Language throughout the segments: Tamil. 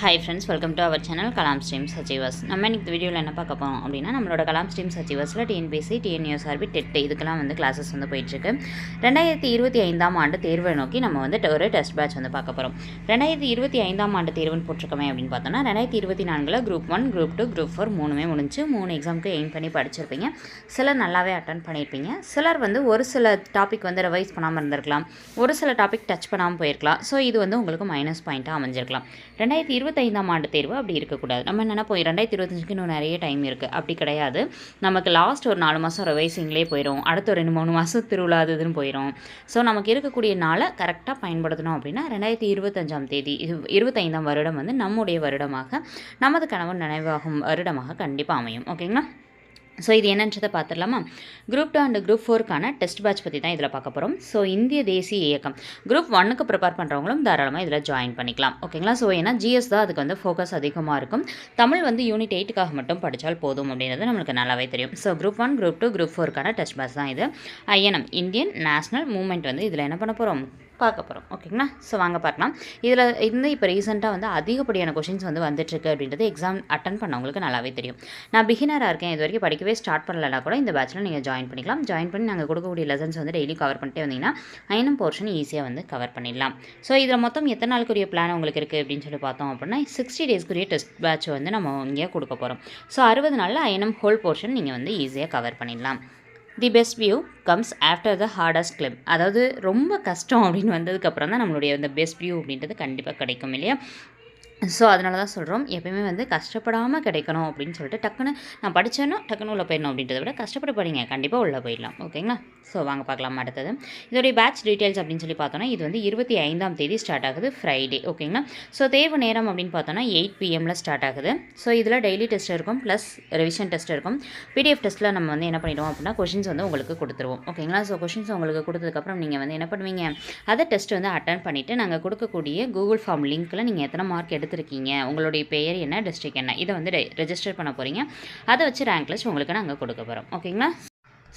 Hi friends welcome to our channel Kalam streams achievers நம்ம இன்னைக்கு வீடியோவில் என்ன பார்க்க போகிறோம் அப்படின்னா நம்மளோட கலாம் ஸ்ட்ரீம்ஸ் அச்சீவர்ஸில் டிஎன்பிசி டிஎன்யூஎஸ்ஆர்பி டெட் இதுக்கெல்லாம் வந்து கிளாஸஸ் வந்து போயிட்டுருக்கு. ரெண்டாயிரத்தி இருபத்தி ஐந்தாம் ஆண்டு தேர்வை நோக்கி நம்ம வந்து ஒரு டெஸ்ட் பேட்ச் வந்து பார்க்க போகிறோம் ரெண்டாயிரத்தி இருபத்தி ஐந்தாம் ஆண்டு தேர்வுன்னு போட்டிருக்கோமே அப்படின்னு பார்த்தோம்னா ரெண்டாயிரத்தி இருபத்தி நான்கில் group one group two group four மூணுமே முடிஞ்சு மூணு எக்ஸாமுக்கு எய்ம் பண்ணி படிச்சிருப்பீங்க. சிலர் நல்லாவே அட்டன் பண்ணியிருப்பீங்க. சிலர் வந்து ஒரு சில டாபிக் வந்து ரிவைஸ் பண்ணாமல் இருந்திருக்கலாம். ஒரு சில டாபிக் டச் பண்ணாமல் போயிருக்கலாம். ஸோ இது வந்து உங்களுக்கு மைனஸ் பாயிண்ட்டாக அமைஞ்சிருக்கலாம். ரெண்டாயிரத்தி இருபத்தைந்தாம் ஆண்டு தேர்வு அப்படி இருக்கக்கூடாது. நம்ம நினைப்போம் ரெண்டாயிரத்தி இருபத்தஞ்சுக்கு இன்னும் நிறைய டைம் இருக்குது அப்படி கிடையாது. நமக்கு லாஸ்ட் ஒரு நாலு மாதம் ரிவைசிங்லேயே போயிடும் அடுத்த ஒரு ரெண்டு மூணு மாதம் திருவிழா அது இதுன்னு போயிடும் ஸோ நமக்கு இருக்கக்கூடிய நாளை கரெக்டாக பயன்படுத்தணும் அப்படின்னா ரெண்டாயிரத்தி இருபத்தஞ்சாம் தேதி இரு- இருபத்தைந்தாம் வருடம் வந்து நம்முடைய வருடமாக நமது கனவு நினைவாகும் வருடமாக கண்டிப்பாக அமையும். ஓகேங்களா ஸோ இது என்னன்றதை பார்த்துடலாமா? குரூப் டூ அண்ட் குரூப் ஃபோருக்கான டெஸ்ட் பேட்ச் பற்றி தான் இதில் பார்க்க போகிறோம் ஸோ இந்திய தேசிய இயக்கம். குரூப் ஒன்னுக்கு ப்ரிப்பேர் பண்ணுறவங்களும் தாராளமாக இதில் ஜாயின் பண்ணிக்கலாம். ஓகேங்களா ஸோ ஏன்னா ஜிஎஸ் தான் அதுக்கு வந்து ஃபோக்கஸ் அதிகமாக இருக்கும். தமிழ் வந்து யூனிட் எயிட்டுக்காக மட்டும் படித்தால் போதும் அப்படின்றது நம்மளுக்கு நல்லாவே தெரியும். So group one group two group ஃபோருக்கான test batch தான் இது. ஐஎன்எம் இந்தியன் நேஷனல் மூமெண்ட் வந்து இதில் என்ன பண்ண போகிறோம் பார்க்க போகிறோம் ஓகேங்களா ஸோ வாங்க பார்க்கலாம். இதில் இருந்து இப்போ ரீசெண்டாக வந்து அதிகப்படியான கொஷின்ஸ் வந்து வந்துட்டுருக்கு அப்படின்றது எக்ஸாம் அட்டன் பண்ணவங்களுக்கு நல்லாவே தெரியும். நான் பிகினராக இருக்கேன். இது வரைக்கும் படிக்கவே ஸ்டார்ட் பண்ணலனா கூட இந்த பேட்சில் நீங்கள் ஜாயின் பண்ணிக்கலாம். ஜாயின் பண்ணி நாங்கள் கொடுக்கக்கூடிய லெசன்ஸ் வந்து டெய்லி கவர் பண்ணிட்டே வந்தீங்கன்னா ஐனம் போர்ஷன் ஈஸியாக வந்து கவர் பண்ணிடலாம். ஸோ இதில் மொத்தம் எத்தனை நாளுக்குரிய பிளான் உங்களுக்கு இருக்குது அப்படின்னு சொல்லி பார்த்தோம் அப்படின்னா சிக்ஸ்டி டேஸ்க்குரிய டெஸ்ட் பேட்ச் வந்து நம்ம இங்கே கொடுக்க போகிறோம் ஸோ அறுபது நாளில் ஐனம் ஹோல் போர்ஷன் நீங்கள் வந்து ஈஸியாக கவர் பண்ணிடலாம். The best view comes after the hardest climb அதாவது ரொம்ப கஷ்டம் அப்படின்னு வந்ததுக்கப்புறம் தான் நம்மளுடைய அந்த பெஸ்ட் வியூ அப்படின்றது கண்டிப்பாக கிடைக்கும் இல்லையா? ஸோ அதனால தான் சொல்கிறோம் எப்பயுமே வந்து கஷ்டப்படாமல் கிடைக்கணும் அப்படின்னு சொல்லிட்டு டக்குன்னு நான் படித்தேன்னா டக்குன்னு உள்ளே போயிடணும் அப்படின்றத விட கஷ்டப்பட்டு படிங்க. கண்டிப்பாக உள்ளே போயிடலாம். ஓகேங்களா ஸோ வாங்க பார்க்கலாம் அடுத்தது. இதோடைய பேட்ச் டீட்டெயில்ஸ் அப்படின்னு சொல்லி பார்த்தோன்னா இது வந்து இருபத்தி ஐந்தாம் தேதி ஸ்டார்ட் ஆகுது ஃப்ரைடே ஓகேங்களா ஸோ தேர்வு நேரம் அப்படின்னு பார்த்தோன்னா எயிட் பிஎம்மில் ஸ்டார்ட் ஆகுது. ஸோ இதில் டெய்லி டெஸ்ட் இருக்கும் ப்ளஸ் ரிவிஷன் டெஸ்ட் இருக்கும். பிடிஎஃப் டெஸ்ட்டில் நம்ம வந்து என்ன பண்ணிடுவோம் அப்படின்னா கொஷின்ஸ் வந்து உங்களுக்கு கொடுத்துருவோம். ஓகேங்களா ஸோ கொஷின்ஸ் உங்களுக்கு கொடுத்ததுக்கப்புறம் நீங்கள் வந்து என்ன பண்ணுவீங்க? அதை டெஸ்ட் வந்து அட்டன் பண்ணிவிட்டு நாங்கள் கொடுக்கக்கூடிய கூகுள் ஃபார்ம் லிங்க்கில் நீங்கள் எத்தனை மார்க் எடுத்திருக்கீங்க? உங்களுடைய பெயர் என்ன? டிஸ்ட்ரிக் என்ன? இதை வந்து ரெஜிஸ்டர் பண்ண போகிறீங்க அதை வச்சு ரேங்க் லிஸ்ட் உங்களுக்கு நாங்கள் கொடுக்க போகிறோம் ஓகேங்களா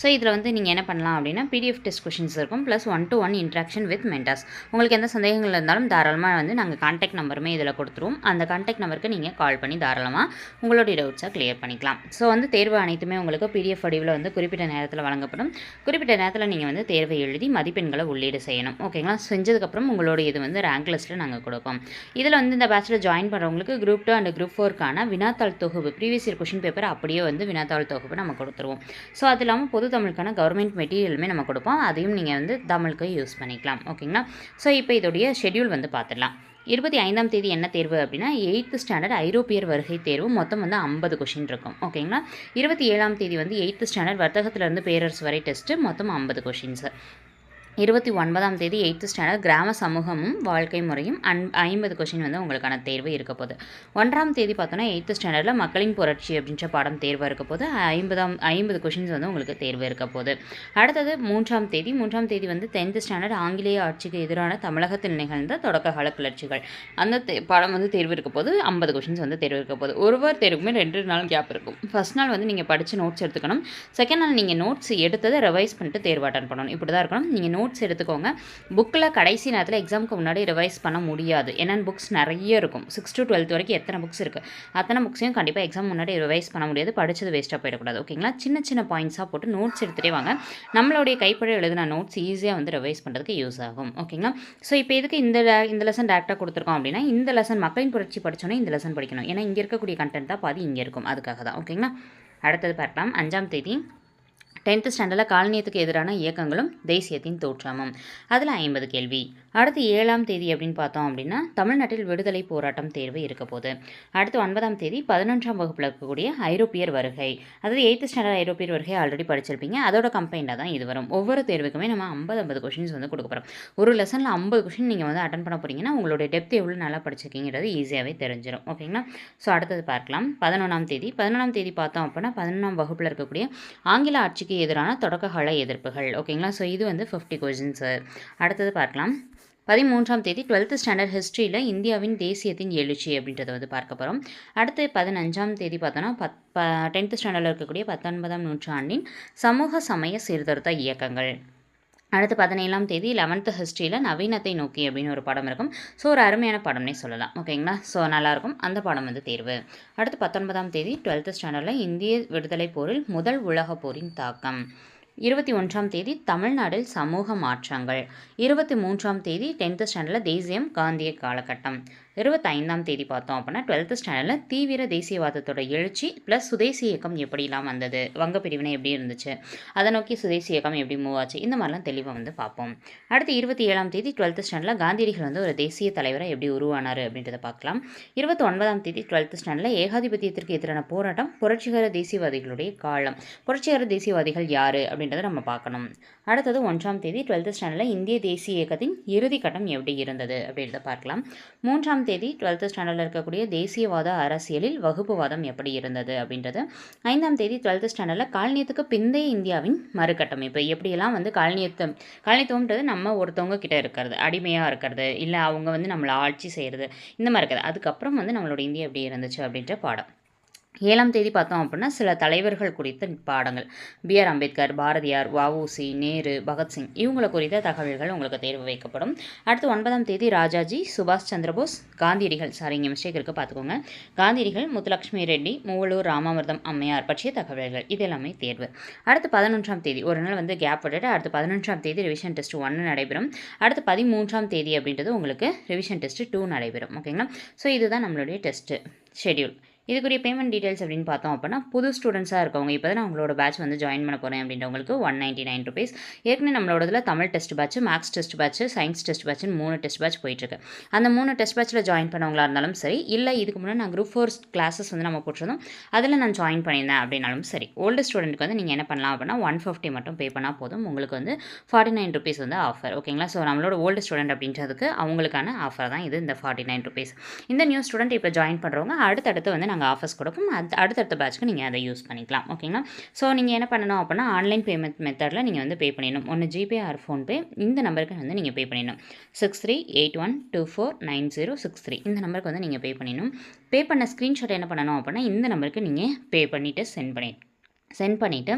ஸோ இதில் வந்து நீங்கள் என்ன பண்ணலாம் அப்படின்னா பிடிஎஃப் டெஸ்ட் கொஷின்ஸ் இருக்கும். Plus one to one interaction with mentors உங்களுக்கு எந்த சந்தேகங்கள் இருந்தாலும் தாராளமாக வந்து நாங்கள் காண்டாக்ட் நம்பருமே இதில் கொடுத்துருவோம். அந்த காண்டாக்ட் நம்பருக்கு நீங்கள் கால் பண்ணி தாராளமாக உங்களுடைய டவுட்ஸாக கிளியர் பண்ணிக்கலாம். ஸோ வந்து தேர்வு அனைத்துமே உங்களுக்கு பிடிஎஃப் வடிவில் வந்து குறிப்பிட்ட நேரத்தில் வழங்கப்படும். குறிப்பிட்ட நேரத்தில் நீங்கள் வந்து தேர்வை எழுதி மதிப்பெண்களை உள்ளீடு செய்யணும். ஓகேங்களா செஞ்சதுக்கப்புறம் உங்களுடைய இது வந்து ரேங்க் லிஸ்ட்டில் நாங்கள் கொடுப்போம். இதில் வந்து இந்த பேட்சில் ஜாயின் பண்ணுறவங்களுக்கு குரூப் டூ அண்ட் குரூப் ஃபோருக்கான வினாத்தாள் தொகுப்பு ப்ரீவியஸ் இயர் கொஷின் பேப்பர் அப்படியே வந்து வினாத்தாள் தொகுப்பு நம்ம கொடுத்துருவோம். ஸோ அது இல்லாமல் பொது தமிழுக்கான கவர்மெண்ட் மெட்டீரியலுமே நம்ம கொடுப்போம். அதையும் நீங்கள் வந்து தமிழுக்கு யூஸ் பண்ணிக்கலாம். ஓகேங்களா? ஸோ இப்போ இதோடைய ஷெட்யூல் வந்து பார்த்துடலாம் இருபத்தி ஐந்தாம் தேதி என்ன தேர்வு அப்படின்னா எயித்து ஸ்டாண்டர்ட் ஐரோப்பியர் வருகை தேர்வு. மொத்தம் வந்து ஐம்பது கொஷின் இருக்கும். ஓகேங்களா? இருபத்தி ஏழாம் தேதி வந்து எயித்து ஸ்டாண்டர்ட் வர்த்தகத்திலிருந்து பேரரசு வரை டெஸ்ட்டு மொத்தம் ஐம்பது கொஷின்ஸு இருபத்தி ஒன்பதாம் தேதி எயித்து ஸ்டாண்டர்ட் கிராம சமூகமும் வாழ்க்கை முறையும் அன் ஐம்பது கொஷின் வந்து உங்களுக்கான தேர்வு இருக்க போகுது. ஒன்றாம் தேதி பார்த்தோன்னா எயித்து ஸ்டாண்டர்டில் மக்களின் புரட்சி அப்படின்ற பாடம் தேர்வு இருக்க போது ஐம்பதாம் ஐம்பது கொஷின்ஸ் வந்து உங்களுக்கு தேர்வு இருக்க போகுது. அடுத்தது மூன்றாம் தேதி மூன்றாம் தேதி வந்து டென்த்து ஸ்டாண்டர்ட் ஆங்கிலேய ஆட்சிக்கு எதிரான தமிழகத்தில் நிகழ்ந்த தொடக்ககால கிளர்ச்சிகள். அந்த தே- பாடம் வந்து தேர்வு இருக்க போது ஐம்பது கொஷின்ஸ் வந்து தேர்வு இருக்க போது ஒருவர் தேர்வுக்குமே ரெண்டு நாள் கேப் இருக்கும். ஃபர்ஸ்ட் நாள் வந்து நீங்கள் படித்து நோட்ஸ் எடுத்துக்கணும். செகண்ட் நாள் நீங்கள் நோட்ஸ் எடுத்ததை ரிவைஸ் பண்ணிட்டு தேர்வு அட்டன் பண்ணணும். இப்படி தான் இருக்கணும் நீங்கள் நோட்ஸ் எடுத்துக்கோங்க. புக்கில் கடைசி நேரத்தில் எக்ஸாமுக்கு முன்னாடி ரிவைஸ் பண்ண முடியாது. ஏன்னா புக்ஸ் நிறைய இருக்கும். சிக்ஸ் டு டுவெல்த் வரைக்கும் எத்தனை புக்ஸ் இருக்குது அத்தனை புக்ஸையும் கண்டிப்பாக எக்ஸாம் முன்னாடி ரிவைஸ் பண்ண முடியாது. படிச்சது வேஸ்ட்டாக போயிடக்கூடாது. ஓகேங்களா சின்ன சின்ன பாயிண்ட்ஸாக போட்டு நோட்ஸ் எடுத்துகிட்டே வாங்க. நம்மளுடைய கைப்பட எழுதின நோட்ஸ் ஈஸியாக வந்து ரிவைஸ் பண்ணுறதுக்கு யூஸ் ஆகும். ஓகேங்களா ஸோ இப்போ எதுக்கு இந்த இந்த லெசன் டேரெக்டாக கொடுத்துருக்கோம் அப்படின்னா இந்த லெசன் மக்களின் புரட்சி படித்தோன்னே இந்த லெசன் படிக்கணும். ஏன்னா இங்கே இருக்கக்கூடிய கண்டென்ட் தான் பாதி இங்கே இருக்கும். அதுக்காக தான். ஓகேங்களா அடுத்தது பார்க்கலாம். அஞ்சாம் தேதி டென்த்து ஸ்டாண்டர்டில் காலனியத்துக்கு எதிரான இயக்கங்களும் தேசியத்தின் தோற்றமும். அதில் ஐம்பது கேள்வி. அடுத்து ஏழாம் தேதி அப்படின்னு பார்த்தோம் அப்படின்னா தமிழ்நாட்டில் விடுதலை போராட்டம் தேர்வு இருக்க போகுது. அடுத்து ஒன்பதாம் தேதி பதினொன்றாம் வகுப்பில் இருக்கக்கூடிய ஐரோப்பியர் வருகை. அதாவது எயித்து ஸ்டாண்டர்ட் ஐரோப்பியர் வருகை ஆல்ரெடி படிச்சிருப்பீங்க. அதோட கம்பைண்டாக தான் இது வரும். ஒவ்வொரு தேர்வுக்குமே நம்ம ஐம்பது ஐம்பது கொஷின்ஸ் வந்து கொடுக்க போகிறோம் ஒரு லெசனில் ஐம்பது கொஷின் நீங்கள் வந்து அட்டன் பண்ண போகிறீங்கன்னா உங்களுடைய டெப்த் எவ்வளோ நல்லா படிச்சிருக்கீங்கிறது ஈஸியாகவே தெரிஞ்சிடும் ஓகேங்களா ஸோ அடுத்தது பார்க்கலாம். பதினொன்றாம் தேதி. பதினொன்றாம் தேதி பார்த்தோம் அப்படின்னா பதினொன்றாம் வகுப்பில் இருக்கக்கூடிய ஆங்கில ஆட்சிக்கு எதிரான தொடக்ககால எதிர்ப்புகள். ஓகேங்களா? ஸோ இது வந்து ஃபிஃப்டி சார் அடுத்தது பார்க்கலாம். பதிமூன்றாம் தேதி டுவெல்த்து ஸ்டாண்டர்ட் ஹிஸ்ட்ரியில் இந்தியாவின் தேசியத்தின் எழுச்சி அப்படின்றத வந்து பார்க்க போகிறோம் அடுத்து பதினஞ்சாம் தேதி பார்த்தோன்னா பத் ப டென்த்து ஸ்டாண்டர்டில் இருக்கக்கூடிய பத்தொன்பதாம் நூற்றாண்டின் சமூக சமய சீர்திருத்த இயக்கங்கள். அடுத்து பதினேழாம் தேதி லெவன்த்து ஹிஸ்ட்ரியில் நவீனத்தை நோக்கி அப்படின்னு ஒரு படம் இருக்கும். ஸோ ஒரு அருமையான படம்னே சொல்லலாம். ஓகேங்களா ஸோ நல்லாயிருக்கும். அந்த படம் வந்து தேர்வு. அடுத்து பத்தொன்பதாம் தேதி டுவெல்த்து ஸ்டாண்டர்டில் இந்திய விடுதலை போரில் முதல் உலகப் போரின் தாக்கம். இருபத்தி ஒன்றாம் தேதி தமிழ்நாட்டில் சமூக மாற்றங்கள். இருபத்தி மூன்றாம் தேதி டென்த்து ஸ்டாண்டர்டில் தேசியம் காந்திய காலகட்டம். இருபத்தைந்தாம் தேதி பார்த்தோம் அப்படின்னா டுவெல்த் ஸ்டாண்டர்டில் தீவிர தேசியவாதத்தோட எழுச்சி ப்ளஸ் சுதேசி இயக்கம் எப்படிலாம் வந்தது? வங்க பிரிவினை எப்படி இருந்துச்சு? அதை நோக்கி சுதேசி இயக்கம் எப்படி மூவ் ஆச்சு? இந்த மாதிரிலாம் தெளிவாக வந்து பார்ப்போம். அடுத்து இருபத்தி ஏழாம் தேதி டுவெல்த்து ஸ்டாண்டர்டில் காந்தியடிகள் வந்து ஒரு தேசிய தலைவராக எப்படி உருவானார் அப்படின்றத பார்க்கலாம். இருபத்தி ஒன்பதாம் தேதி டுவெல்த்து ஸ்டாண்டர்டில் ஏகாதிபத்தியத்திற்கு எதிரான போராட்டம் புரட்சிகர தேசியவாதிகளுடைய காலம். புரட்சிகர தேசியவாதிகள் யார் அப்படின்றத நம்ம பார்க்கணும். அடுத்தது ஒன்றாம் தேதி டுவெல்த்து ஸ்டாண்டர்டில் இந்திய தேசிய இயக்கத்தின் இறுதி கட்டம் எப்படி இருந்தது அப்படின்றத பார்க்கலாம். மூன்றாம் தேதி டுவெல்த்து ஸ்டாண்டர்டில் இருக்கக்கூடிய தேசியவாத அரசியலில் வகுப்புவாதம் எப்படி இருந்தது அப்படின்றது. ஐந்தாம் தேதி டுவெல்த்து ஸ்டாண்டர்டில் காலனியத்துக்கு பிந்தைய இந்தியாவின் மறுகட்டமைப்பு. எப்படியெல்லாம் வந்து காலனியத்துவம் காலனித்துவம்ன்றது நம்ம ஒருத்தவங்க கிட்ட இருக்கிறது அடிமையாக இருக்கிறது இல்லை அவங்க வந்து நம்மளை ஆட்சி செய்கிறது இந்த மாதிரி இருக்கிறது அதுக்கப்புறம் வந்து நம்மளோட இந்தியா எப்படி இருந்துச்சு அப்படின்ற பாடம். ஏழாம் தேதி பார்த்தோம் அப்படின்னா சில தலைவர்கள் குறித்த பாடங்கள். பி ஆர் அம்பேத்கர் பாரதியார் வஉசி நேரு பகத்சிங் இவங்களை குறித்த தகவல்கள் உங்களுக்கு தேர்வு வைக்கப்படும். அடுத்து ஒன்பதாம் தேதி ராஜாஜி சுபாஷ் சந்திரபோஸ் காந்தியடிகள். சாரி இங்கே மிஸ்டேக் இருக்குது பார்த்துக்கோங்க. காந்தியடிகள் முத்துலட்சுமி ரெட்டி மூவலூர் ராமாமிர்தம் அம்மையார் பற்றிய தகவல்கள். இது எல்லாமே தேர்வு. அடுத்து பதினொன்றாம் தேதி ஒரு நாள் வந்து கேப் விட்டுட்டு அடுத்து பதினொன்றாம் தேதி ரிவிஷன் டெஸ்ட் ஒன்று நடைபெறும். அடுத்து பதிமூன்றாம் தேதி அப்படின்றது உங்களுக்கு ரிவிஷன் டெஸ்ட் டூ நடைபெறும். ஓகேங்களா ஸோ இதுதான் நம்மளுடைய டெஸ்ட்டு ஷெடியூல் இதுக்குரிய பேமெண்ட் டீடைல்ஸ் அப்படின்னு பார்த்தோம் அப்படின்னா புது ஸ்டூடெண்ட்ஸாக இருக்கவங்க இப்போ தான் உங்களோட பேட்ச் வந்து ஜாயின் பண்ண போகிறேன் அப்படின்றவங்களுக்கு ஒன் நைன்ட்டி நைன் ருபீஸ் ஏற்கனவே நம்மளோட இதில் Tamil test batch maths test batch science test பேட்ச்னு மூணு டெஸ்ட் பேட்ச் போயிட்டுருக்கு. அந்த மூணு டெஸ்ட் பேட்ச்சில் ஜாயின் பண்ணவங்களா இருந்தாலும் சரி இல்லை இதுக்கு முன்னாடி நான் குரூப் ஃபோர் கிளாஸஸ் வந்து நம்ம போட்டிருந்தோம் அதில் நான் ஜாயின் பண்ணியிருந்தேன் அப்படின்னாலும் சரி ஓல்டு ஸ்டூடெண்ட்டுக்கு வந்து நீங்கள் என்ன பண்ணலாம் அப்படின்னா ஒன் ஃபிஃப்டி மட்டும் பே பண்ணால் போதும். உங்களுக்கு வந்து ஃபார்ட்டி நைன் ருபீஸ் வந்து ஆஃபர் ஓகேங்களா ஸோ நம்மளோட ஓல்டு ஸ்டூடெண்ட் அப்படின்றதுக்கு அவங்களுக்கான ஆஃபர் தான் இது இந்த ஃபார்ட்டி நைன் ருபீஸ் இந்த நியூ ஸ்டூடெண்ட் இப்போ ஜாயின் பண்ணுறவங்க அடுத்தடுத்து வந்து நாங்கள் ஆஃபர்ஸ் கொடுப்போம். அது அடுத்தடுத்த பேட்ச்க்கு நீங்கள் அதை யூஸ் பண்ணிக்கலாம். ஓகேங்களா ஸோ நீங்கள் என்ன பண்ணணும் அப்படின்னா ஆன்லைன் பேமெண்ட் மெத்தடில் நீங்கள் வந்து பே பண்ணிடணும். ஒன்று ஜிபே ஆர் ஃபோன்பே இந்த நம்பருக்கு வந்து நீங்கள் பே பண்ணிடணும். Six three eight one two four nine zero six three இந்த நம்பருக்கு வந்து நீங்கள் பே பண்ணிடணும். பே பண்ண ஸ்க்ரீன்ஷாட் என்ன பண்ணணும் அப்படின்னா இந்த நம்பருக்கு நீங்கள் பே பண்ணிவிட்டு சென்ட் பண்ணி சென்ட் பண்ணிவிட்டு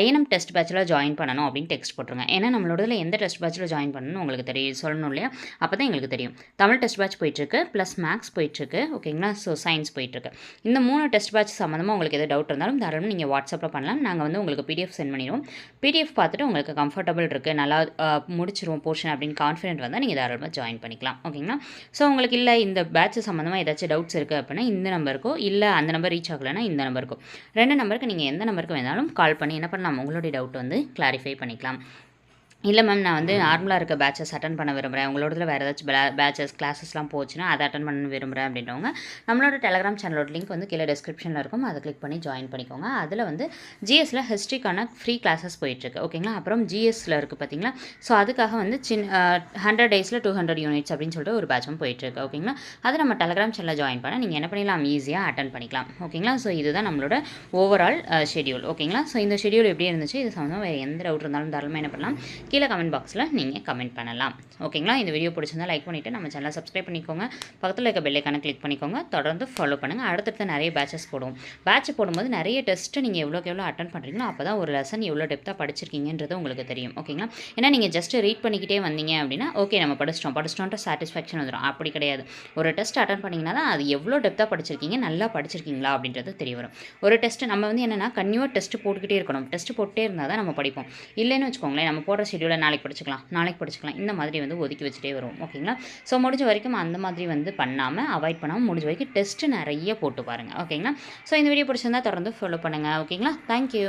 ஐஎன்எம் டெஸ்ட் பேட்சில் ஜாயின் பண்ணணும் அப்படின்னு டெக்ஸ்ட் போட்டுருங்க. ஏன்னா நம்மளோட இதில் எந்த டெஸ்ட் பேட்சில் ஜாயின் பண்ணணும் உங்களுக்கு தெரியும் சொல்லணும் இல்லையா? அப்போ தான் எங்களுக்கு தெரியும். தமிழ் டெஸ்ட் பேட்ச் போயிட்டுருக்கு ப்ளஸ் மேக்ஸ் போயிட்டுருக்கு ஓகேங்களா ஸோ சயின்ஸ் போயிட்டுருக்கு. இந்த மூணு டெஸ்ட் பேட்ச் சம்மந்தமாக உங்களுக்கு எதாவது டவுட் இருந்தாலும் தாராளமாக நீங்கள் வாட்ஸ்அப்பில் பண்ணலாம். நாங்கள் வந்து உங்களுக்கு பிடிஎஃப் சென்ட் பண்ணிடுவோம். பிடிஎஃப் பார்த்துட்டு உங்களுக்கு கம்ஃபர்டபுள் இருக்குது நல்லா முடிச்சிருவோம் போர்ஷன் அப்படின்னு கான்ஃபிடென்ட் வந்தால் நீங்கள் தாராளமாக ஜாயின் பண்ணிக்கலாம் ஓகேங்களா ஸோ உங்களுக்கு இல்லை இந்த பேட்ச் சம்மந்தமாக ஏதாச்சும் டவுட்ஸ் இருக்குது அப்படின்னா இந்த நம்பருக்கோ இல்லை அந்த நம்பர் ரீச் ஆகலைன்னா இந்த நம்பருக்கோ ரெண்டு நம்பருக்கு நீங்கள் எந்த நம்பருக்கு வேணாலும் கால் பண்ணி என்ன பண்ணலாம்? உங்களுடைய டவுட் வந்து கிளாரிஃபை பண்ணிக்கலாம். இல்லை மேம் நான் வந்து நார்மலாக இருக்க பேச்சஸ் அட்டன் பண்ண விரும்புகிறேன் உங்களோடதுல வேறு ஏதாச்சும் பேச்சஸ் கிளாஸஸ்லாம் போச்சுன்னா அதை அட்டன் பண்ண விரும்புகிறேன் அப்படின்றவங்க நம்மளோட டெலகிராம் சேனலோட லிங்க் வந்து கீழே டிஸ்கிரிப்ஷனில் இருக்கும். அதை கிளிக் பண்ணி ஜாயின் பண்ணிக்கோங்க. அதில் வந்து ஜிஎஸ்சில் ஹிஸ்ட்ரிக்கான ஃப்ரீ கிளாஸஸ் போயிட்டுருக்கு ஓகேங்களா அப்புறம் ஜிஎஸ்சில் இருக்குது பார்த்தீங்களா ஸோ அதுக்காக வந்து சின்ன ஹண்ட்ரட் டேஸில் டூ ஹண்ட்ரட் யூனிட்ஸ் அப்படின்னு சொல்லிட்டு ஒரு பேட்சும் போயிட்டுருக்கு ஓகேங்களா அதை நம்ம டெலகிராம் சேனலில் ஜாயின் பண்ண நீங்கள் என்ன பண்ணிடலாம்? ஈஸியாக அட்டன் பண்ணிக்கலாம். ஓகேங்களா ஸோ இதுதான் நம்மளோட ஓவரால் ஷெடியூல் ஓகேங்களா ஸோ இந்த ஷெடியூல் எப்படி இருந்துச்சு? இது சம்மந்தம் வேறு எந்த டவுட் இருந்தாலும் தாராளமாக என்ன பண்ணலாம்? கீழே கமெண்ட் பாக்ஸில் நீங்கள் கமெண்ட் பண்ணலாம். ஓகேங்களா இந்த வீடியோ பிடிச்சிருந்தா லைக் பண்ணிவிட்டு நம்ம சேனலை சப்ஸ்கிரைப் பண்ணிக்கோங்க. பக்கத்தில் இருக்க பெல்லைக்கான கிளிக் பண்ணிக்கோங்க. தொடர்ந்து ஃபாலோ பண்ணுங்கள் அடுத்தடுத்து நிறைய பேச்சஸ் போடுவோம் பேட்ச் போடும்போது நிறைய டெஸ்ட்டு நீங்கள் எவ்வளோக்கு எவ்வளோ அட்டன் பண்ணுறீங்களோ அப்போ தான் ஒரு லெசன் எவ்வளோ டெப்த்தாக படிச்சிருக்கீங்கன்றது உங்களுக்கு தெரியும். ஓகேங்களா ஏன்னா நீங்கள் ஜஸ்ட் ரீட் பண்ணிக்கிட்டே வந்தீங்க அப்படின்னா ஓகே நம்ம படிச்சிட்டோம். படிச்சிட்டோன்ற சாட்டிஸ்ஃபேக்ஷன் வந்துடும் அப்படி கிடையாது. ஒரு டெஸ்ட் அட்டன் பண்ணிங்கன்னா தான் அது எவ்வளோ டெப்த்தாக படிச்சிருக்கீங்க நல்லா படிச்சிருக்கீங்களா அப்படின்றது தெரிய வரும். ஒரு டெஸ்ட்டு நம்ம வந்து என்னென்னா கன்யூவாக டெஸ்ட்டு போட்டுக்கிட்டே இருக்கணும். டெஸ்ட் போட்டே இருந்தால் தான் நம்ம படிப்போம். இல்லைன்னு வச்சுக்கோங்களேன் நம்ம போடுற ஷெடியூல் நாளைக்கு படிச்சுக்கலாம் நாளைக்கு படிச்சுக்கலாம். இந்த மாதிரி வந்து ஒதுக்கி வச்சுட்டே வரும் ஓகேங்களா? ஸோ முடிஞ்ச வரைக்கும் அந்த மாதிரி வந்து பண்ணாமல் அவாய்ட் பண்ணாமல் முடிஞ்ச வரைக்கும் டெஸ்ட்டு நிறைய போட்டு பாருங்கள் ஓகேங்களா? ஸோ இந்த வீடியோ பிடிச்சிருந்தா தொடர்ந்து ஃபாலோ பண்ணுங்கள் ஓகேங்களா? தேங்க்யூ